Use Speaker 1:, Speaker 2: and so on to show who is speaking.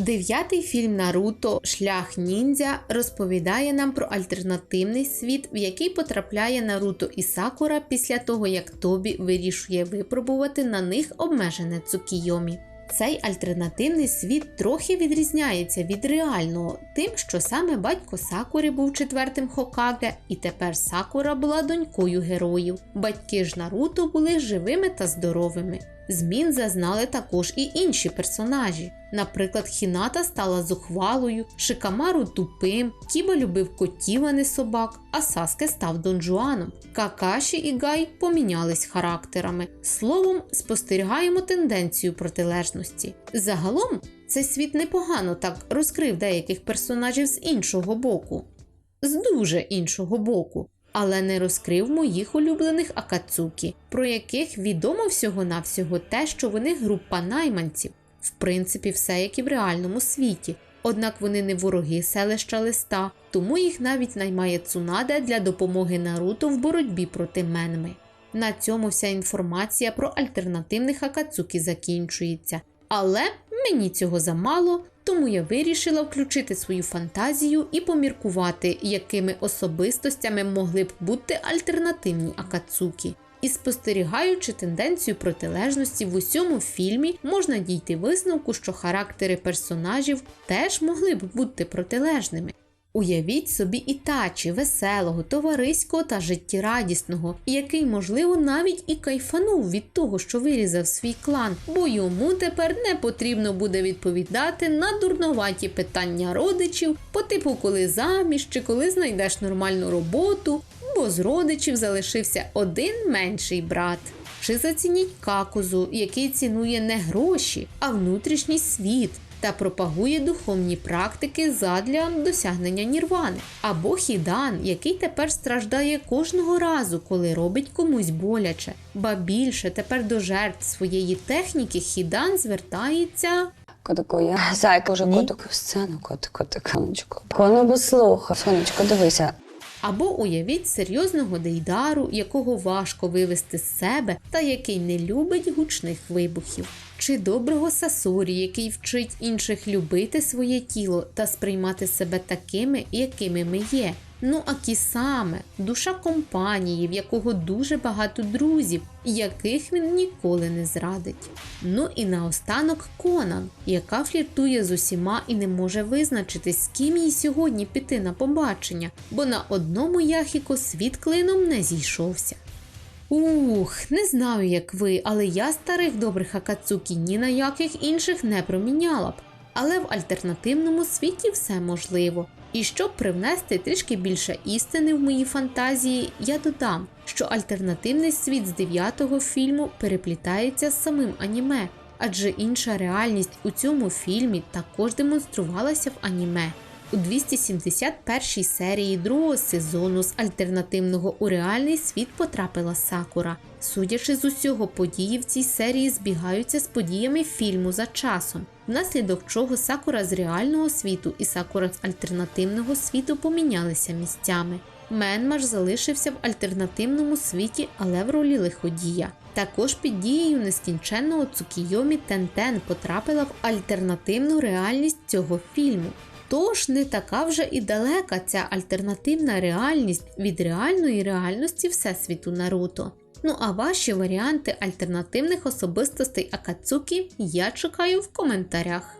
Speaker 1: Дев'ятий фільм Наруто Шлях ніндзя розповідає нам про альтернативний світ, в який потрапляє Наруто і Сакура після того, як Тобі вирішує випробувати на них обмежене Цукійомі. Цей альтернативний світ трохи відрізняється від реального, тим, що саме батько Сакури був четвертим Хокаге, і тепер Сакура була донькою героїв. Батьки ж Наруто були живими та здоровими. Змін зазнали також і інші персонажі. Наприклад, Хіната стала зухвалою, Шикамару тупим, Кіба любив котів, а не собак, а Саске став донжуаном. Какаші і Гай помінялись характерами. Словом, спостерігаємо тенденцію протилежності. Загалом, цей світ непогано так розкрив деяких персонажів з іншого боку, з дуже іншого боку але не розкрив моїх улюблених Акацукі, про яких відомо всього-навсього те, що вони група найманців, в принципі, все як і в реальному світі. Однак вони не вороги селища листа, тому їх навіть наймає Цунаде для допомоги Наруто в боротьбі проти Менми. На цьому вся інформація про альтернативних Акацукі закінчується. Але мені цього замало, тому я вирішила включити свою фантазію і поміркувати, якими особистостями могли б бути альтернативні Акацукі. І спостерігаючи тенденцію протилежності в усьому фільмі, можна дійти висновку, що характери персонажів теж могли б бути протилежними. Уявіть собі Ітачі, веселого, товариського та життєрадісного, який, можливо, навіть і кайфанув від того, що вирізав свій клан, бо йому тепер не потрібно буде відповідати на дурноваті питання родичів, по типу, коли заміж чи коли знайдеш нормальну роботу, бо з родичів залишився один менший брат. Чи зацініть какузу, який цінує не гроші, а внутрішній світ та пропагує духовні практики задля досягнення нірвани, або хідан, який тепер страждає кожного разу, коли робить комусь боляче, ба більше тепер до жертв своєї техніки хідан звертається.
Speaker 2: Котику, я зайка вже в сцену, котику, котику, сонечко. Кону би слухав, сонечко, дивися.
Speaker 1: Або уявіть серйозного дейдару, якого важко вивести з себе та який не любить гучних вибухів, чи доброго сасурі, який вчить інших любити своє тіло та сприймати себе такими, якими ми є. Ну а кісаме, душа компанії, в якого дуже багато друзів, яких він ніколи не зрадить. Ну і наостанок Конан, яка фліртує з усіма і не може визначитись, з ким їй сьогодні піти на побачення, бо на одному яхіко світ клином не зійшовся. Ух, не знаю, як ви, але я старих добрих Акацукі ні на яких інших не проміняла б. Але в альтернативному світі все можливо. І щоб привнести трішки більше істини в мої фантазії, я додам, що альтернативний світ з дев'ятого фільму переплітається з самим аніме, адже інша реальність у цьому фільмі також демонструвалася в аніме. У 271 серії другого сезону з альтернативного у реальний світ потрапила Сакура. Судячи з усього, події в цій серії збігаються з подіями фільму за часом, внаслідок чого Сакура з реального світу і Сакура з альтернативного світу помінялися місцями. Менмаш залишився в альтернативному світі, але в ролі лиходія. Також під дією нескінченного Цукійомі Тентен потрапила в альтернативну реальність цього фільму. Тож не така вже і далека ця альтернативна реальність від реальної реальності Всесвіту Наруто. Ну а ваші варіанти альтернативних особистостей Акацукі я чекаю в коментарях.